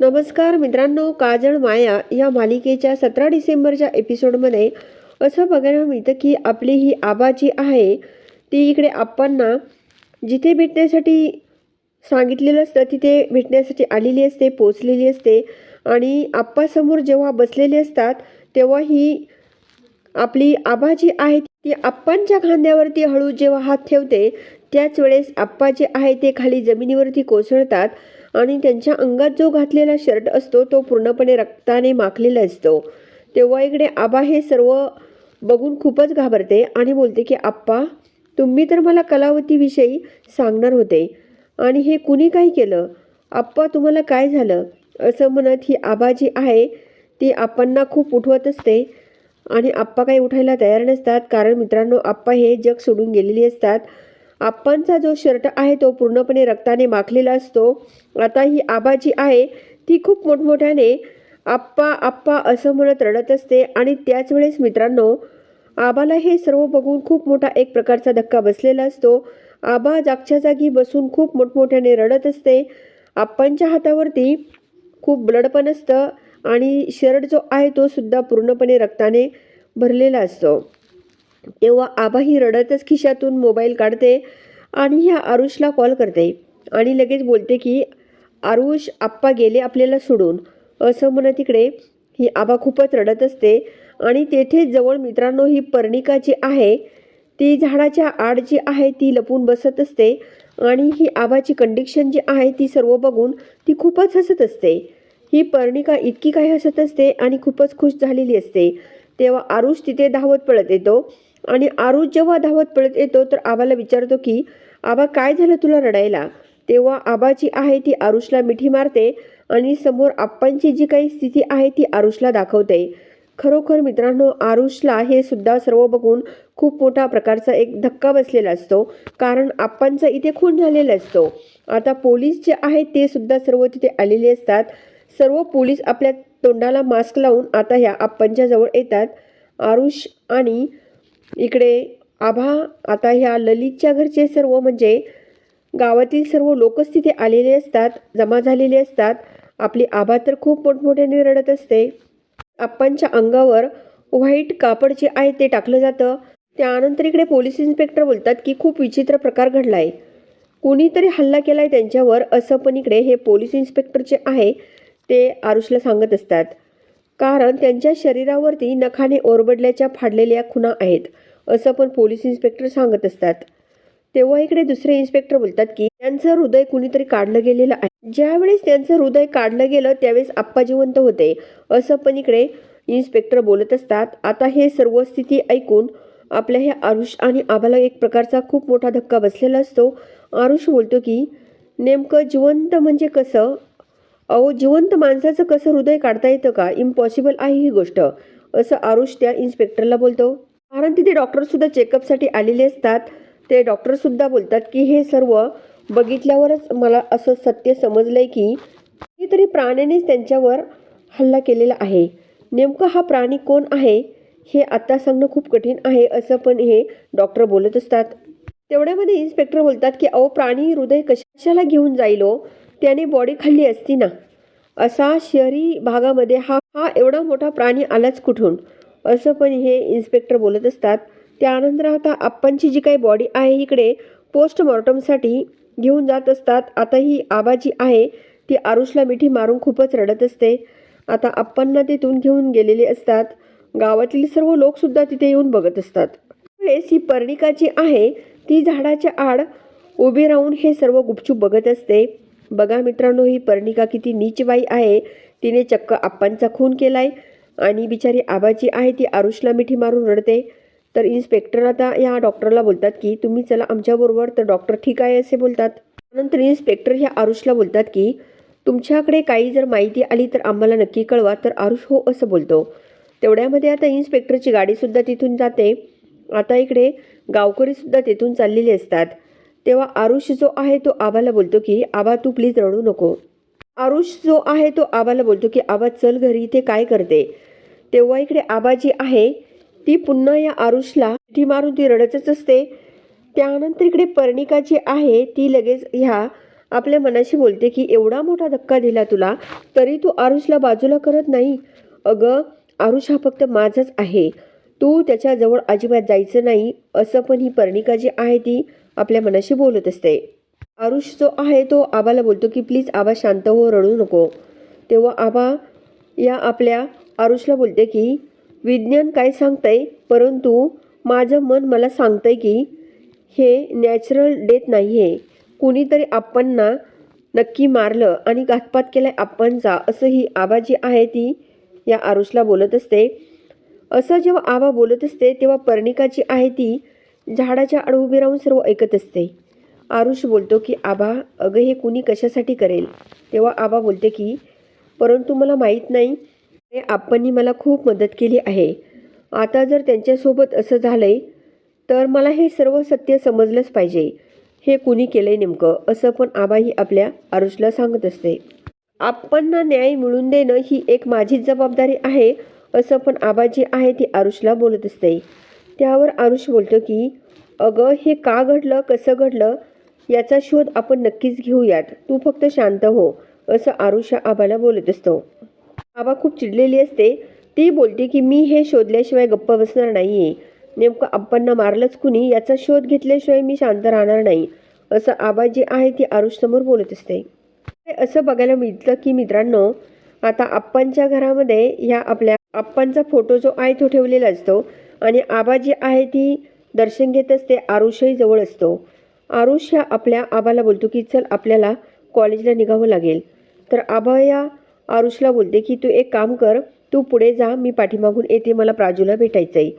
नमस्कार मित्रांनो काजळ माया या मालिकेच्या सतरा डिसेंबरच्या एपिसोडमध्ये असं बघायला मिळतं की आपली ही आबा जी आहे ती इकडे आप्पांना जिथे भेटण्यासाठी सांगितलेलं असतं तिथे भेटण्यासाठी आलेली असते पोचलेली असते आणि आप्पासमोर जेव्हा बसलेले असतात तेव्हा ही आपली आबा जी आहे ती आप्पांच्या खांद्यावरती हळू जेव्हा हात ठेवते त्याच वेळेस आप्पा जे आहे ते खाली जमिनीवरती कोसळतात आणि त्यांच्या अंगात जो घातलेला शर्ट असतो तो पूर्णपणे रक्ताने माखलेला असतो. तेव्हा इकडे आबा हे सर्व बघून खूपच घाबरते आणि बोलते की आप्पा तुम्ही तर मला कलावतीविषयी सांगणार होते आणि हे कुणी काय केलं? आप्पा तुम्हाला काय झालं? असं म्हणत ही आबा जी आहे ती आप्पांना खूप उठवत असते आणि आप्पा काही उठायला तयार नसतात. कारण मित्रांनो आप्पा हे जग सोडून गेलेली असतात. आप्पांचा जो शर्ट आहे तो पूर्णपणे रक्ताने माखलेला असतो. आता ही आबा जी आहे ती खूप मोठमोठ्याने आप्पा आप्पा असं म्हणत रडत असते आणि त्याच वेळेस मित्रांनो आबाला हे सर्व बघून खूप मोठा एक प्रकारचा धक्का बसलेला असतो. आबा जागच्या जागी बसून खूप मोठमोठ्याने रडत असते. आप्पांच्या हातावरती खूप ब्लड पण असतं आणि शर्ट जो आहे तो सुद्धा पूर्णपणे रक्ताने भरलेला असतो. तेव्हा आबाही रडतच खिशातून मोबाईल काढते आणि ह्या आरुषला कॉल करते आणि लगेच बोलते की आरुष आप्पा गेले आपल्याला सोडून. असं म्हणत तिकडे ही आबा खूपच रडत असते आणि तेथे जवळ मित्रांनो ही पर्णिका जी आहे ती झाडाच्या आड जी आहे ती लपून बसत असते आणि ही आबाची कंडिशन जी आहे ती सर्व बघून ती खूपच हसत असते. ही पर्णिका इतकी काही हसत असते आणि खूपच खुश झालेली असते. तेव्हा आरुष तिथे धावत पळत येतो. आणि आरुष जेव्हा धावत पळत येतो तर आबाला विचारतो की आबा काय झालं तुला रडायला? तेव्हा आबाची आहे ती आरुषला मिठी मारते आणि समोर आप्पांची जी काही स्थिती आहे ती आरुषला दाखवते. खरोखर मित्रांनो आरुषला हे सुद्धा सर्व बघून खूप मोठा प्रकारचा एक धक्का बसलेला असतो कारण आप्पांचा इथे खून झालेला असतो. आता पोलीस जे आहेत ते सुद्धा सर्व तिथे आलेले असतात. सर्व पोलीस आपल्या तोंडाला मास्क लावून आता ह्या आप्पांच्या जवळ येतात. आरुष आणि इकडे आभा आता ह्या ललितच्या घरचे सर्व म्हणजे गावातील सर्व लोकच तिथे आलेले असतात जमा झालेले असतात. आपली आभा तर खूप मोठमोठ्याने रडत असते. आप्पांच्या अंगावर व्हाईट कापड जे आहे ते टाकलं जातं. त्यानंतर इकडे पोलीस इन्स्पेक्टर बोलतात की खूप विचित्र प्रकार घडला आहे कुणीतरी हल्ला केला आहे त्यांच्यावर असं पण इकडे हे पोलीस इन्स्पेक्टर जे आहे ते आरुषला सांगत असतात. कारण त्यांच्या शरीरावरती नखाने ओरबडल्याच्या फाडलेल्या खुणा आहेत असं पण पोलीस इन्स्पेक्टर सांगत असतात. तेव्हा इकडे दुसरे इन्स्पेक्टर बोलतात की त्यांचं हृदय कुणीतरी काढलं गेलेलं आहे. ज्यावेळेस त्यांचं हृदय काढलं गेलं त्यावेळेस आप्पा जिवंत होते. असं पण इकडे इन्स्पेक्टर बोलत असतात. आता हे सर्व स्थिती ऐकून आपल्या ह्या आरुष आणि आबाला एक प्रकारचा खूप मोठा धक्का बसलेला असतो. आरुष बोलतो की नेमकं जिवंत म्हणजे कसं? अहो जिवंत माणसाचं कसं हृदय काढता येतं का? इम्पॉसिबल आहे ही गोष्ट असं आरुष त्या इन्स्पेक्टरला बोलतो. कारण तिथे डॉक्टरसुद्धा चेकअपसाठी आलेले असतात. ते डॉक्टरसुद्धा बोलतात की हे सर्व बघितल्यावरच मला असं सत्य समजलं आहे की कितीतरी प्राण्यानेच त्यांच्यावर हल्ला केलेला आहे. नेमकं हा प्राणी कोण आहे हे आत्ता सांगणं खूप कठीण आहे असं पण हे डॉक्टर बोलत असतात. तेवढ्यामध्ये इन्स्पेक्टर बोलतात की अहो प्राणी हृदय कशाला घेऊन जाईलो हो? त्याने बॉडी खाल्ली असती ना? असा शहरी भागामध्ये हा हा एवढा मोठा प्राणी आलाच कुठून? असं पण हे इन्स्पेक्टर बोलत असतात. त्यानंतर आता आप्पांची जी काही बॉडी आहे इकडे पोस्टमॉर्टमसाठी घेऊन जात असतात. आता ही आबा जी आहे ती आरुषला मिठी मारून खूपच रडत असते. आता आप्पांना तिथून घेऊन गेलेले असतात. गावातील सर्व लोकसुद्धा तिथे येऊन बघत असतात. वेळेस ही पर्णिका जी आहे ती झाडाच्या आड उभी राहून हे सर्व गुपचूप बघत असते. बघा मित्रांनो ही पर्णिका किती नीचबाई आहे. तिने चक्क आप्पांचा खून केला आहे आणि बिचारी आबाची आहे ती आरुषला मिठी मारून रडते. तर इन्स्पेक्टर आता या डॉक्टरला बोलतात की तुम्ही चला आमच्याबरोबर तर डॉक्टर ठीक आहे असे बोलतात. नंतर इन्स्पेक्टर ह्या आरुषला बोलतात की तुमच्याकडे काही जर माहिती आली तर आम्हाला नक्की कळवा तर आरुष हो असं बोलतो. तेवढ्यामध्ये आता इन्स्पेक्टरची गाडीसुद्धा तिथून जाते. आता इकडे गावकरीसुद्धा तिथून चाललेले असतात. तेव्हा आरुष जो आहे तो आबाला बोलतो की आबा तू प्लीज रडू नको. आरुष जो आहे तो आबाला बोलतो की आबा चल घरी इथे काय करते? तेव्हा इकडे आबा जी आहे ती पुन्हा या आरुषला मिठी मारून ती रडतच असते. त्यानंतर इकडे पर्णिका जी आहे ती लगेच ह्या आपल्या मनाशी बोलते की एवढा मोठा धक्का दिला तुला तरी तू आरुषला बाजूला करत नाही. अगं आरुष हा फक्त माझाच आहे. तू त्याच्याजवळ अजिबात जायचं नाही. असं पण ही पर्णिका जी आहे ती आपल्या मनाशी बोलत असते. आरुष जो आहे तो आबाला बोलतो की प्लीज आबा शांत हो रडू नको. तेव्हा आबा या आपल्या आरुषला बोलते की विज्ञान काय सांगतंय परंतु माझं मन मला सांगतंय की हे नॅचरल डेथ नाही आहे कुणीतरी आपणना नक्की मारलं आणि घातपात केलाय आपणचा असं ही आबा जी आहे ती या आरुषला बोलत असते. असं जेव्हा आबा बोलत असते तेव्हा पर्णिका जी आहे ती झाडाच्या आड उभी राहून सर्व ऐकत असते. आरुष बोलतो की आबा अगं हे कुणी कशासाठी करेल? तेव्हा आबा बोलते की परंतु मला माहीत नाही. हे आपणनी मला खूप मदत केली आहे. आता जर त्यांच्यासोबत असं झालंय तर मला हे सर्व सत्य समजलंच पाहिजे. हे कुणी केलंय नेमकं? असं पण आबाही आपल्या आरुषला सांगत असते. आपणना न्याय मिळून देणं ही एक माझीच जबाबदारी आहे असं पण आबाजी आहे ती आरुषला बोलत असते. त्यावर आरुष बोलतो की अगं हे का घडलं कसं घडलं याचा शोध आपण नक्कीच घेऊयात. तू फक्त शांत हो असं आरुष आबाला बोलत असतो. आबा खूप चिडलेली असते. ती बोलते की मी हे शोधल्याशिवाय गप्प बसणार नाही आहे नेमकं आप्पांना मारलंच कुणी याचा शोध घेतल्याशिवाय मी शांत राहणार नाही असं आबा जी आहे ती आरुषसमोर बोलत असते. असं बघायला मिळतं की मित्रांनो आता आप्पांच्या घरामध्ये ह्या आपल्या आप्पांचा फोटो जो आहे तो ठेवलेला असतो. आणि आबा जी आहे ती दर्शन घेत असते आरुषही जवळ असतो. आरुष ह्या आपल्या आबाला बोलतो की चल आपल्याला कॉलेजला निघावं लागेल. तर आबा या आरुषला बोलते की तू एक काम कर तू पुढे जा मी पाठीमागून येते मला प्राजूला भेटायचं आहे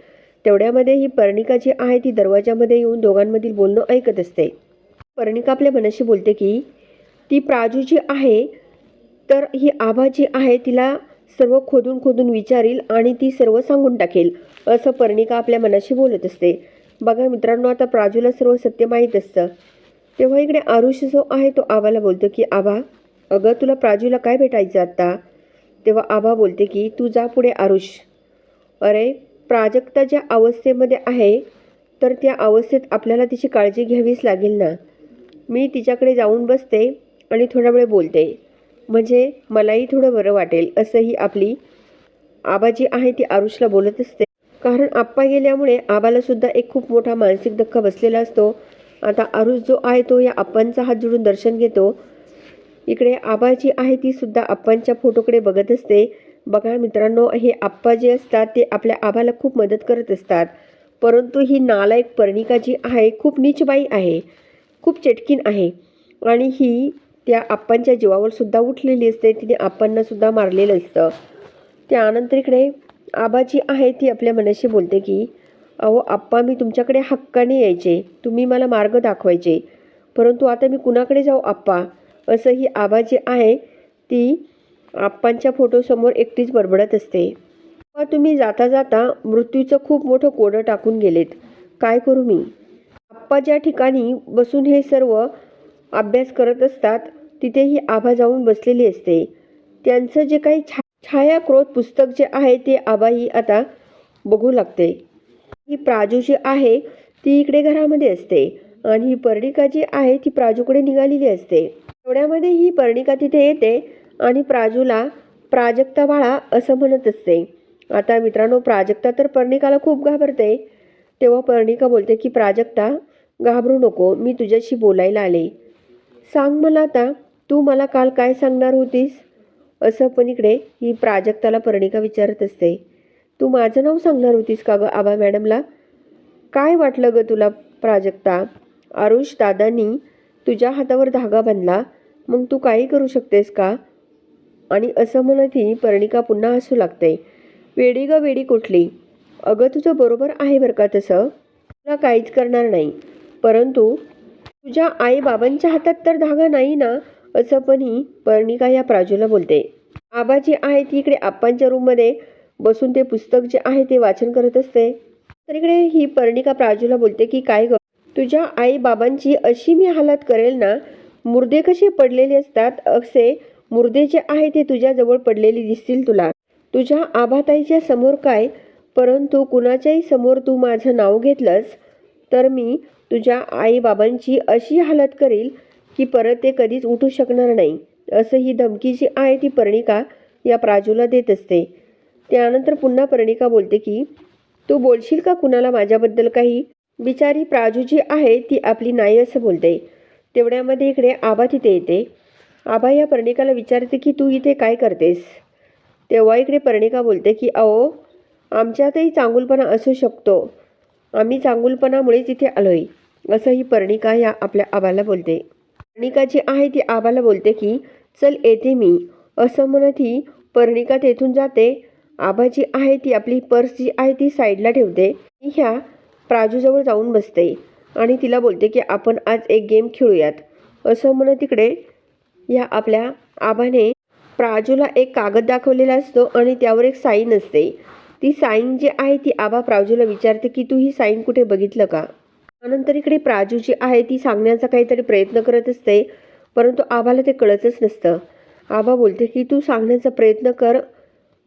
तेवढ्यामध्ये ही पर्णिका जी आहे ती दरवाजामध्ये येऊन दोघांमधील बोलणं ऐकत असते. पर्णिका आपल्या मनाशी बोलते की ती प्राजू जी आहे तर ही आभा जी आहे तिला सर्व खोदून खोदून विचारील आणि ती सर्व सांगून टाकेल असं पर्णिका आपल्या मनाशी बोलत असते. बघा मित्रांनो आता प्राजूला सर्व सत्य माहीत असतं. तेव्हा इकडे आरुष जो आहे तो आबाला बोलतो की आबा अगं तुला प्राजूला काय भेटायचं आत्ता तेव्हा आबा बोलते की तू जा पुढे आरुष. अरे प्राजक्ता ज्या अवस्थेमध्ये आहे तर त्या अवस्थेत आपल्याला तिची काळजी घ्यावीच लागेल ना. मी तिच्याकडे जाऊन बसते आणि थोडा वेळ बोलते. म्हणजे मलाही थोडं बरं वाटेल असंही आपली आबा जी आहे ती आरुषला बोलत असते. कारण आप्पा गेल्यामुळे आबाला सुद्धा एक खूप मोठा मानसिक धक्का बसलेला असतो. आता आरुष जो आहे तो या आप्पांचा हात जोडून दर्शन घेतो. इकडे आबा जी आहे ती सुद्धा आप्पांच्या फोटोकडे बघत असते. बघा मित्रांनो हे आप्पा जे असतात ते आपल्या आबाला खूप मदत करत असतात. परंतु ही नालायक पर्णिका जी आहे खूप नीचबाई आहे खूप चटकीन आहे. आणि ही त्या आप्पांच्या जीवावर सुद्धा उठलेली असते तिने आप्पांना सुद्धा मारलेलं असतं. त्यानंतर इकडे आबा जी आहे ती आपल्या मनाशी बोलते की अहो आप्पा मी तुमच्याकडे हक्काने यायचे. तुम्ही मला मार्ग दाखवायचे. परंतु आता मी कुणाकडे जाऊ आप्पा? असं ही आबा जी आहे ती आप्पांच्या फोटोसमोर एकटीच बडबडत असते. "अप्पा, तुम्ही जाता जाता मृत्यूचं खूप मोठं कोडं टाकून गेलेत. काय करू मी? आप्पा ज्या ठिकाणी बसून हे सर्व अभ्यास करत असतात तिथे ही आभा जाऊन बसलेली असते. त्यांचं जे काही छा छायाक्रोध पुस्तक जे आहे ते आबाही आता बघू लागते. ही प्राजू जी आहे ती इकडे घरामध्ये असते आणि ही पर्णिका जी आहे ती प्राजूकडे निघालेली असते. तेवढ्यामध्ये ही पर्णिका तिथे येते आणि प्राजूला प्राजक्ता बाळा असं म्हणत असते. आता मित्रांनो प्राजक्ता तर पर्णिकाला खूप घाबरते. तेव्हा पर्णिका बोलते की प्राजक्ता घाबरू नको मी तुझ्याशी बोलायला आले. सांग मला आता तू मला काल काय सांगणार होतीस? असं पण इकडे ही प्राजक्ताला पर्णिका विचारत असते. तू माझं नाव सांगणार होतीस का गं आबा मॅडमला? काय वाटलं गं तुला प्राजक्ता? आरुष दादांनी तुझ्या हातावर धागा बांधला. मग तू काही करू शकतेस का? आणि असं म्हणत ही पर्णिका पुन्हा हसू लागते. वेडी ग वेडी कुठली? अगं तुझं बरोबर आहे बरं का तसं? तुला काहीच करणार नाही. परंतु तुझ्या आई बाबांच्या हातात तर धागा नाही ना? असं पण ही पर्णिका या प्राजूला बोलते. आबा जी आहे ती इकडे आप्पांच्या रूममध्ये बसून ते पुस्तक जे आहे ते वाचन करत असते. तर इकडे ही पर्णिका प्राजूला बोलते की काय ग? तुझ्या आई बाबांची अशी मी हालत करेल ना मुर्दे कसे पडलेले असतात? असे मुर्दे जे आहे ते तुझ्याजवळ पडलेले दिसतील तुला. तुझ्या आबाताईच्या समोर काय? परंतु कुणाच्याही समोर तू माझं नाव घेतलंस तर मी तुझ्या आई बाबांची अशी हालत करील की परत ते कधीच उठू शकणार नाही. असं ही धमकी जी आहे ती पर्णिका या प्राजूला देत असते. त्यानंतर पुन्हा पर्णिका बोलते की तू बोलशील का कुणाला माझ्याबद्दल काही? बिचारी प्राजू जी आहे ती आपली नाही असं बोलते. तेवढ्यामध्ये इकडे आबा तिथे येते. आबा या पर्णिकाला विचारते की तू इथे काय करतेस? तेव्हा इकडे पर्णिका बोलते की अहो आमच्यातही चांगुलपणा असू शकतो. आम्ही चांगुलपणामुळेच इथे आलोय. असं ही पर्णिका या आपल्या आबाला बोलते. पर्णिका जी आहे ती आबाला बोलते की चल येते मी. असं म्हणत ही पर्णिका तेथून जाते. आबा जी आहे ती आपली पर्स जी आहे ती साईडला ठेवते. ती ह्या प्राजूजवळ जाऊन बसते आणि तिला बोलते की आपण आज एक गेम खेळूयात. असं म्हणत तिकडे ह्या आपल्या आबाने प्राजूला एक कागद दाखवलेला असतो आणि त्यावर एक साईन असते. ती साईन जी आहे ती आबा प्राजूला विचारते की तू ही साईन कुठे बघितलं का? त्यानंतर इकडे प्राजू जी आहे ती सांगण्याचा काहीतरी प्रयत्न करत असते परंतु आबाला ते कळतच नसतं. आबा बोलते की तू सांगण्याचा प्रयत्न कर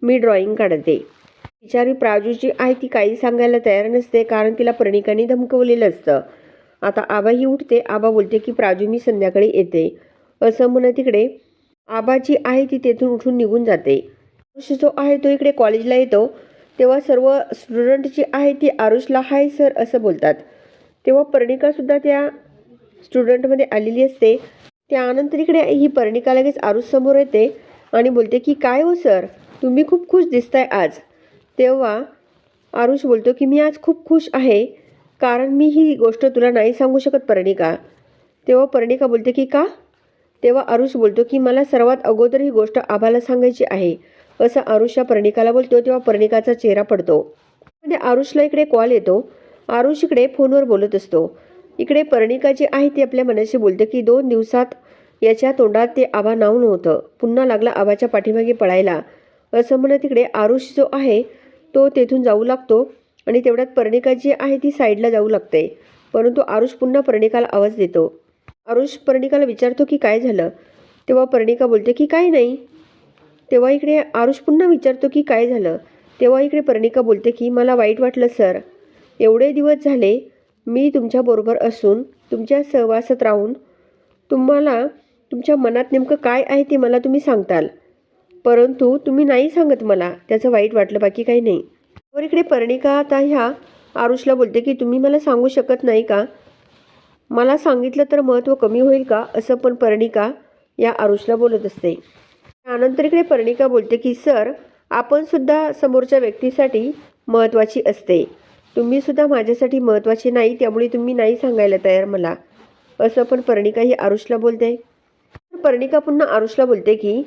मी ड्रॉइंग काढते. बिचारी प्राजू जी आहे ती काही सांगायला तयार नसते कारण तिला प्रणिकाने धमकवलेलं असतं. आता आबा ही उठते आबा बोलते की प्राजू मी संध्याकाळी येते. असं म्हणत तिकडे आबा जी आहे ती तेथून उठून निघून जाते. आरुष जो आहे तो इकडे कॉलेजला येतो. तेव्हा सर्व स्टुडंट जी आहे ती आरुषला हाय सर असं बोलतात. तेव्हा पर्णिकासुद्धा त्या स्टुडंटमध्ये आलेली असते. त्यानंतर इकडे ही पर्णिका लगेच आरुष समोर येते आणि बोलते की काय हो सर? तुम्ही खूप खुश दिसताय आज. तेव्हा आरुष बोलतो की मी आज खूप खुश आहे कारण मी ही गोष्ट तुला नाही सांगू शकत पर्णिका. तेव्हा पर्णिका बोलते की का? तेव्हा आरुष बोलतो की मला सर्वात अगोदर ही गोष्ट आबाला सांगायची आहे. असं आरुष या पर्णिकाला बोलतो तेव्हा पर्णिकाचा चेहरा पडतो. म्हणजे आरुषला इकडे कॉल येतो. आरुष इकडे फोनवर बोलत असतो. इकडे पर्णिका जी आहे ती आपल्या मनाशी बोलते की दोन दिवसात याच्या तोंडात ते आबा नाव नव्हतं पुन्हा लागला आबाच्या पाठीमागे पळायला. असं म्हणत तिकडे आरुष जो आहे तो तेथून जाऊ लागतो आणि तेवढ्यात पर्णिका जी आहे ती साईडला जाऊ लागते. परंतु आरुष पुन्हा पर्णिकाला आवाज देतो. आरुष पर्णिकाला विचारतो की काय झालं? तेव्हा पर्णिका बोलते की काय नाही. तेव्हा इकडे आरुष पुन्हा विचारतो की काय झालं? तेव्हा इकडे पर्णिका बोलते की मला वाईट वाटलं सर. एवढे दिवस झाले मी तुमच्याबरोबर असून तुमच्या सहवासात राहून तुम्हाला तुमच्या मनात नेमकं काय आहे ते मला तुम्ही सांगताल. परंतु तुम्ही नाही सांगत मला त्याचं वाईट वाटलं बाकी काही नाही. तर इकडे पर्णिका आता ह्या आरुषला बोलते की तुम्ही मला सांगू शकत नाही का? मला सांगितलं तर महत्त्व कमी होईल का? असं पण पर्णिका या आरुषला बोलत असते. त्यानंतर इकडे पर्णिका बोलते की सर आपण सुद्धा समोरच्या व्यक्तीसाठी महत्त्वाची असते. तुम्हीसुद्धा माझ्यासाठी महत्त्वाचे नाही त्यामुळे तुम्ही नाही सांगायला तयार मला. असं पण पर्णिका ही आरुषला बोलते. पर्णिका पुन्हा आरुषला बोलते की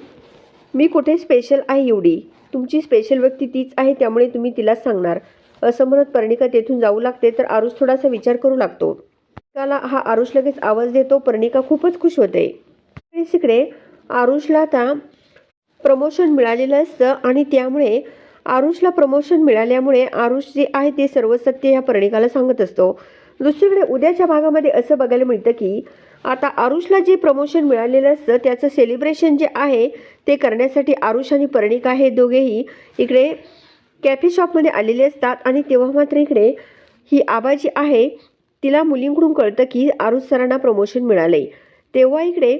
मी कुठे स्पेशल आहे एवढी? तुमची स्पेशल व्यक्ती तीच आहे त्यामुळे तुम्ही तिलाच सांगणार. असं म्हणत पर्णिका तेथून जाऊ लागते तर आरुष थोडासा विचार करू लागतो. पर्णिकाला हा आरुष लगेच आवाज देतो पर्णिका खूपच खुश होते. इकडे आरुषला आता प्रमोशन मिळालेलं असतं आणि त्यामुळे आरुषला प्रमोशन मिळाल्यामुळे आरुष जे आहे ते सर्व सत्य ह्या पर्णिकाला सांगत असतो. दुसरीकडे उद्याच्या भागामध्ये असं बघायला मिळतं की आता आरुषला जे प्रमोशन मिळालेलं असतं त्याचं सेलिब्रेशन जे आहे ते करण्यासाठी आरुष आणि पर्णिका हे दोघेही इकडे कॅफे शॉपमध्ये आलेले असतात आणि तेव्हा मात्र इकडे ही आबा जी आहे तिला मुलींकडून कळतं की आरुष सरांना प्रमोशन मिळाले तेव्हा इकडे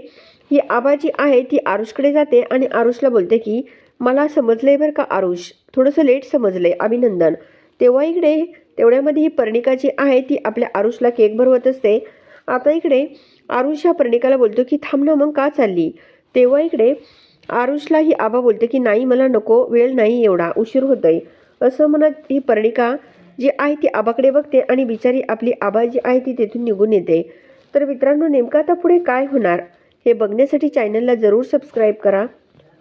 ही आबाजी आहे ती आरुषकडे जाते आणि आरुषला बोलते की मला समजलंय बरं का आरुष थोडंसं लेट समजलंय. अभिनंदन तेव्हा इकडे तेवढ्यामध्ये ही पर्णिका जी आहे ती आपल्या आरुषला केक भरवत असते. आता इकडे आरुष ह्या पर्णिकाला बोलतो की थांब ना मग का चालली? तेव्हा इकडे आरुषला ही आबा बोलते की नाही मला नको वेळ नाही एवढा उशीर होतोय. असं म्हणत ही पर्णिका जी आहे ती आबाकडे बघते आणि बिचारी आपली आबा जी आहे ती तेथून निघून येते. तर मित्रांनो नेमकं आता पुढे काय होणार हे बघण्यासाठी चॅनलला जरूर सबस्क्राईब करा.